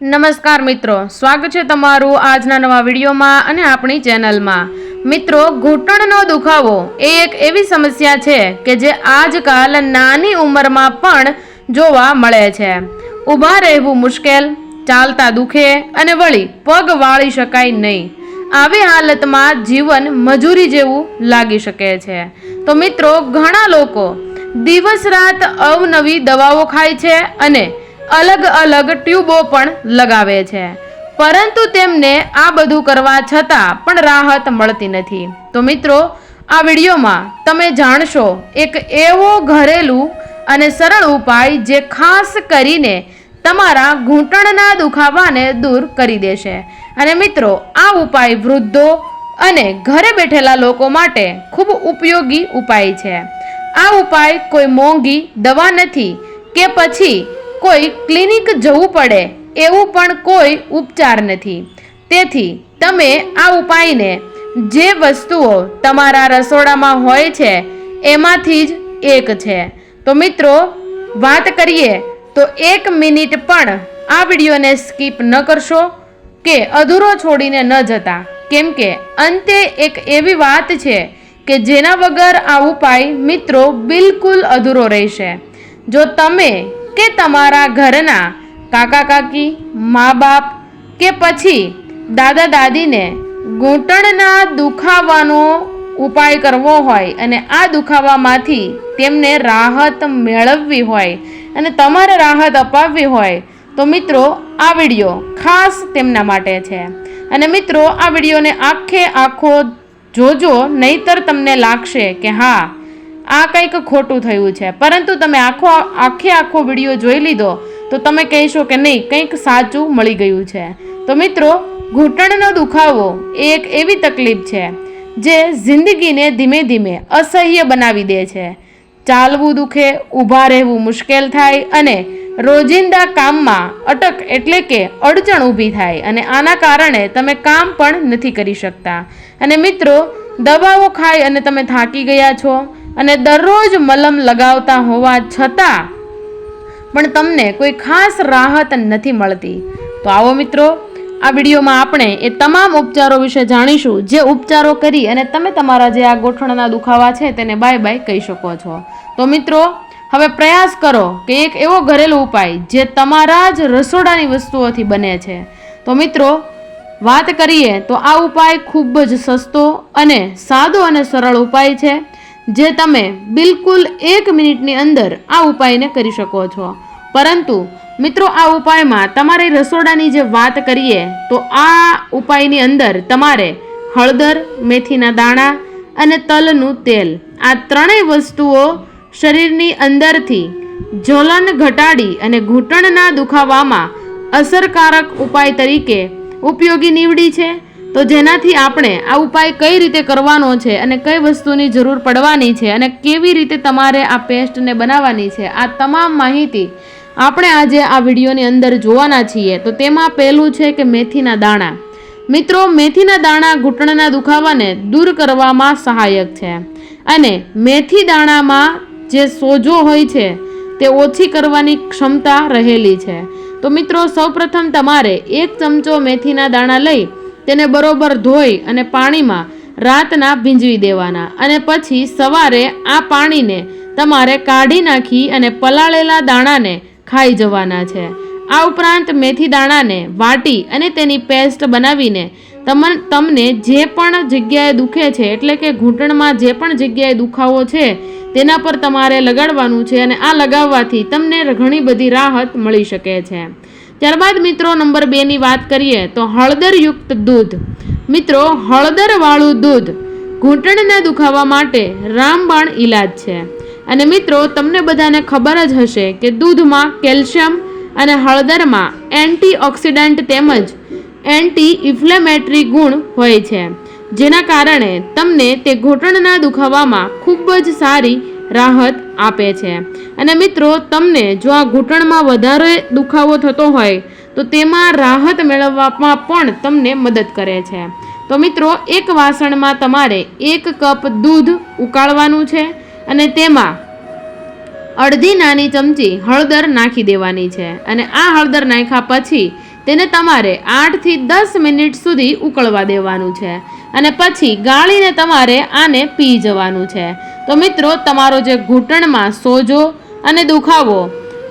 નમસ્કાર મિત્રો, સ્વાગત છે તમારું આજના નવા વિડીયોમાં અને આપણી ચેનલમાં. મિત્રો, ઘૂંટણનો દુખાવો એ એક એવી સમસ્યા છે કે જે આજકાલ નાની ઉંમરમાં પણ જોવા મળે છે. ઊભા રહેવું મુશ્કેલ, ચાલતા દુખે અને વળી પગ વાળી શકાય નહીં. આવી હાલતમાં જીવન મજૂરી જેવું લાગી શકે છે. તો મિત્રો, ઘણા લોકો દિવસ રાત અવનવી દવાઓ ખાય છે અને અલગ અલગ ટ્યુબો પણ લગાવે છે. પરંતુ તેમને આ બધું કરવા છતાં પણ રાહત મળતી નથી. તો મિત્રો, આ વિડીયોમાં તમે જાણશો એક એવો ઘરેલું અને સરળ ઉપાય જે ખાસ કરીને તમારા ઘૂંટણના દુખાવાને દૂર કરી દેશે. અને મિત્રો, આ ઉપાય વૃદ્ધો અને ઘરે બેઠેલા લોકો માટે ખૂબ ઉપયોગી ઉપાય છે. આ ઉપાય કોઈ મોંઘી દવા નથી કે પછી કોઈ ક્લિનિક જવું પડે એવું પણ કોઈ ઉપચાર નથી. તેથી તમે આ ઉપાયને જે વસ્તુઓ તમારા રસોડામાં હોય છે એમાંથી જ એક છે. તો મિત્રો, વાત કરીએ તો એક મિનિટ પણ આ વિડીયોને સ્કીપ ન કરશો કે અધૂરો છોડીને ન જતા. કેમ કે અંતે એક એવી વાત છે કે જેના વગર આ ઉપાય મિત્રો બિલકુલ અધૂરો રહેશે. જો તમે કે તમારા ઘરના કાકા કાકી, મા બાપ કે પછી દાદા દાદીને ઘૂંટણના દુખાવાનો ઉપાય કરવો હોય અને આ દુખાવામાંથી તેમને રાહત મેળવવી હોય અને તમારે રાહત અપાવવી હોય, તો મિત્રો, આ વીડિયો ખાસ તેમના માટે છે. અને મિત્રો, આ વિડીયોને આખે આખો જોજો, નહીતર તમને લાગશે કે હા આ કંઈક ખોટું થયું છે. પરંતુ તમે આખો આખે આખો વીડિયો જોઈ લીધો, તો તમે કહેશો કે નહીં, કંઈક સાચું મળી ગયું છે. તો મિત્રો, ઘૂંટણનો દુખાવો એ એક એવી તકલીફ છે, જે જિંદગીને ધીમે ધીમે અસહ્ય બનાવી દે છે. ચાલવું દુખે, ઊભા રહેવું મુશ્કેલ થાય અને રોજિંદા કામમાં અટક એટલે કે અડચણ ઊભી થાય અને આના કારણે તમે કામ પણ નથી કરી શકતા. અને મિત્રો, દવાઓ ખાઈ અને તમે થાકી ગયા છો અને દરરોજ મલમ લગાવતા હોવા છતાં પણ તમને કોઈ ખાસ રાહત નથી મળતી. તો આવો મિત્રો, આ વિડીયોમાં આપણે એ તમામ ઉપચારો વિશે જાણીશું, જે ઉપચારો કરી અને તમે તમારા જે આ ગોઠણના દુખાવા છે તેને બાય બાય કહી શકો છો. તો મિત્રો, હવે પ્રયાસ કરો કે એક એવો ઘરેલું ઉપાય જે તમારા જ રસોડાની વસ્તુઓથી બને છે. તો મિત્રો, વાત કરીએ તો આ ઉપાય ખૂબ જ સસ્તો અને સાદો અને સરળ ઉપાય છે. જે તમે બિલકુલ એક મિનિટની અંદર આ ઉપાયને કરી શકો છો. પરંતુ મિત્રો, આ ઉપાયમાં તમારે રસોડાની જે વાત કરીએ, તો આ ઉપાયની અંદર તમારે હળદર, મેથીના દાણા અને તલનું તેલ, આ ત્રણેય વસ્તુઓ શરીરની અંદરથી જ્વલન ઘટાડી અને ઘૂંટણના દુખાવામાં અસરકારક ઉપાય તરીકે ઉપયોગી નીવડી છે. તો જેનાથી આપણે આ ઉપાય કઈ રીતે કરવાનો છે અને કઈ વસ્તુની જરૂર પડવાની છે અને કેવી રીતે તમારે આ પેસ્ટને બનાવવાની છે, આ તમામ માહિતી આપણે આજે આ વિડીયોની અંદર જોવાના છીએ. તો તેમાં પહેલું છે કે મેથીના દાણા. મિત્રો, મેથીના દાણા ઘૂંટણના દુખાવાને દૂર કરવામાં સહાયક છે અને મેથી દાણામાં જે સોજો હોય છે, તે ઓછી કરવાની ક્ષમતા રહેલી છે. તો મિત્રો, સૌપ્રથમ તમારે એક ચમચો મેથીના દાણા લઈ તેને બરોબર ધોઈ અને પાણીમાં રાતના ભીંજવી દેવાના. અને પછી સવારે આ પાણીને તમારે કાઢી નાખી અને પલાળેલા દાણાને ખાઈ જવાના છે. આ ઉપરાંત મેથી દાણાને વાટી અને તેની પેસ્ટ બનાવીને તમન, તમને જે પણ જગ્યાએ દુખે છે, એટલે કે ઘૂંટણમાં જે પણ જગ્યાએ દુખાવો છે, તેના પર તમારે લગાડવાનું છે અને આ લગાવવાથી તમને ઘણી બધી રાહત મળી શકે છે. ત્યારબાદ મિત્રો નંબર બેની વાત કરીએ તો હળદરયુક્ત દૂધ. મિત્રો હળદરવાળું દૂધ ઘૂંટણના દુખાવા માટે રામબાણ ઈલાજ છે. અને મિત્રો, તમને બધાને ખબર જ હશે કે દૂધમાં કેલ્શિયમ અને હળદરમાં એન્ટીઓક્સિડન્ટ તેમજ એન્ટી ઇન્ફ્લેમેટરી ગુણ હોય છે, જેના કારણે તમને તે ઘૂંટણના દુખાવામાં ખૂબ જ સારી રાહત આપે છે. અને મિત્રો, તમને જો આ ઘૂંટણમાં વધારે દુખાવો થતો હોય, તો તેમાં રાહત મેળવવામાં પણ તમને મદદ કરે છે. તો મિત્રો, એક વાસણમાં તમારે એક કપ દૂધ ઉકાળવાનું છે અને તેમાં અડધી નાની ચમચી હળદર નાખી દેવાની છે. અને આ હળદર નાખ્યા પછી તેને તમારે આઠથી દસ મિનિટ સુધી ઉકળવા દેવાનું છે. અને પછી ગાળીને તમારે આને પી જવાનું છે. તો મિત્રો, તમારો જે ઘૂંટણમાં સોજો અને દુખાવો.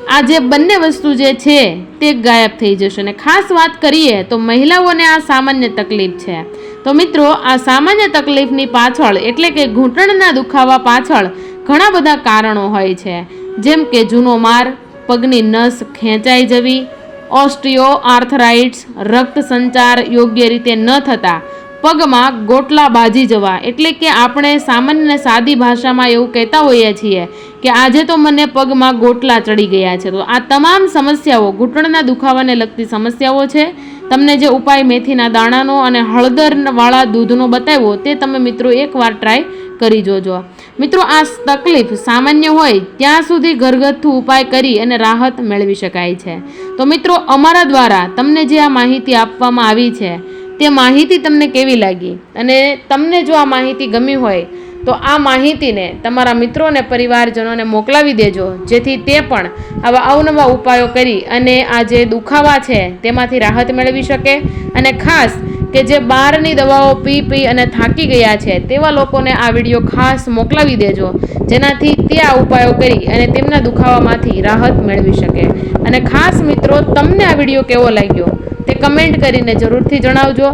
આ જે બંને વસ્તુ જે છે તે ગાયબ થઈ જશે. અને ખાસ વાત કરીએ તો મહિલાઓને આ સામાન્ય તકલીફ છે. તો મિત્રો, આ સામાન્ય તકલીફની પાછળ, એટલે કે ઘૂંટણના દુખાવા પાછળ, ઘણા બધા કારણો હોય છે. જેમ કે જૂનો માર, પગની નસ ખેંચાઈ જવી ઓસ્ટિયો આર્થરાઇટ્સ રક્ત સંચાર યોગ્ય રીતે ન થતા પગમાં ગોટલા બાજી જવા. એટલે કે આપણે સામાન્ય સાદી ભાષામાં એવું કહેતા હોઈએ છીએ કે આજે તો મને પગમાં ગોટલા ચડી ગયા છે. તો આ તમામ સમસ્યાઓ, ઘૂંટણના દુખાવાને લગતી સમસ્યાઓ છે. તમને જે ઉપાય મેથીના દાણાનો અને હળદરવાળા દૂધનો બતાવ્યો તે તમે મિત્રો એકવાર ટ્રાય કરી જોજો. મિત્રો, આ તકલીફ સામાન્ય હોય ત્યાં સુધી ઘરગથ્થુ ઉપાય કરી અને રાહત મેળવી શકાય છે. તો મિત્રો, અમારા દ્વારા તમને જે આ માહિતી આપવામાં આવી છે તે માહિતી તમને કેવી લાગી? અને તમને જો આ માહિતી ગમી હોય, તો આ માહિતીને તમારા મિત્રોને પરિવારજનોને મોકલાવી દેજો, જેથી તે પણ આવા અવનવા ઉપાયો કરી અને આ જે દુખાવા છે, તેમાંથી રાહત મેળવી શકે. અને ખાસ કે જે બહારની દવાઓ પી પી અને થાકી ગયા છે, તેવા લોકોને આ વીડિયો ખાસ મોકલાવી દેજો, જેનાથી તે આ ઉપાયો કરી અને તેમના દુખાવામાંથી રાહત મેળવી શકે. અને ખાસ મિત્રો, તમને આ વીડિયો કેવો લાગ્યો તે કમેન્ટ કરીને જરૂરથી જણાવજો.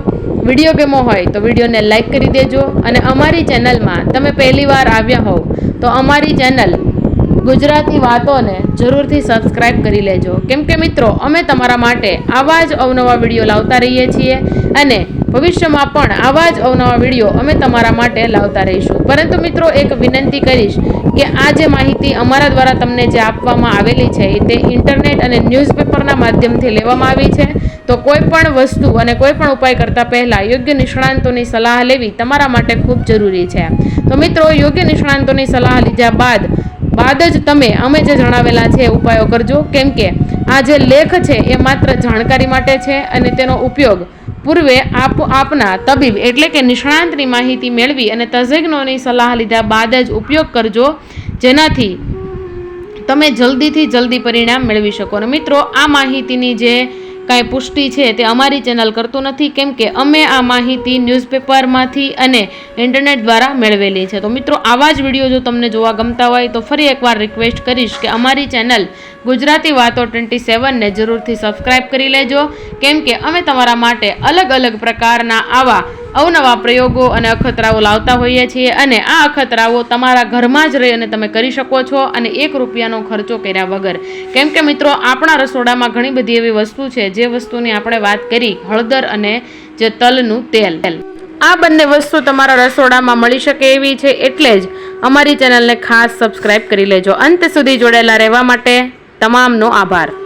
વીડિયો ગેમો હોય તો વિડીયોને લાઇક કરી દેજો અને અમારી ચેનલમાં તમે પહેલીવાર આવ્યા હોવ તો અમારી ચેનલ ગુજરાતી વાતોને જરૂરથી સબસ્ક્રાઇબ કરી લેજો. કેમ કે મિત્રો, અમે તમારા માટે આવા જ અવનવા વીડિયો લાવતા રહીએ છીએ અને ભવિષ્યમાં પણ આવા જ અવનવા વીડિયો અમે તમારા માટે લાવતા રહીશું. પરંતુ મિત્રો, એક વિનંતી કરીશ કે આ જે માહિતી અમારા દ્વારા તમને જે આપવામાં આવેલી છે તે ઇન્ટરનેટ અને ન્યૂઝપેપરના માધ્યમથી લેવામાં આવી છે. તો કોઈ પણ વસ્તુ અને કોઈ પણ ઉપાય કરતાં પહેલાં યોગ્ય નિષ્ણાંતોની સલાહ લેવી તમારા માટે ખૂબ જરૂરી છે. તો મિત્રો, યોગ્ય નિષ્ણાંતોની સલાહ લીધા બાદ બાદ જ તમે અમે જે જણાવેલા છે ઉપાયો કરજો. કેમ કે આ જે લેખ છે એ માત્ર જાણકારી માટે છે અને તેનો ઉપયોગ પૂર્વે આપ આપના તબીબ એટલે કે નિષ્ણાંતની માહિતી મેળવી અને તજજ્ઞોની સલાહ લીધા બાદ જ ઉપયોગ કરજો, જેનાથી તમે જલ્દીથી જલ્દી પરિણામ મેળવી શકો. અને મિત્રો, આ માહિતીની જે કાંઈ પુષ્ટિ છે તે અમારી ચેનલ કરતું નથી, કેમ કે અમે આ માહિતી ન્યૂઝપેપરમાંથી અને ઇન્ટરનેટ દ્વારા મેળવેલી છે. તો મિત્રો, આવા જ વીડિયો જો તમને જોવા ગમતા હોય, તો ફરી એકવાર રિક્વેસ્ટ કરીશ કે અમારી ચેનલ ગુજરાતી વાતો ટ્વેન્ટી સેવનને જરૂરથી સબસ્ક્રાઈબ કરી લેજો, કેમ કે અમે તમારા માટે અલગ અલગ પ્રકારના આવા અવનવા પ્રયોગો અને અખતરાઓ લાવતા હોઈએ છીએ અને આ અખતરાઓ તમારા ઘરમાં જ રહી અને તમે કરી શકો છો અને એક રૂપિયાનો ખર્ચો કર્યા વગર. કેમ કે મિત્રો, આપણા રસોડામાં ઘણી બધી એવી વસ્તુ છે જે વસ્તુની આપણે વાત કરી, હળદર અને જે તલનું તેલ. આ બંને વસ્તુ તમારા રસોડામાં મળી શકે એવી છે એટલે જ અમારી ચેનલને ખાસ સબસ્ક્રાઇબ કરી લેજો. અંત સુધી જોડાયેલા રહેવા માટે તમામનો આભાર.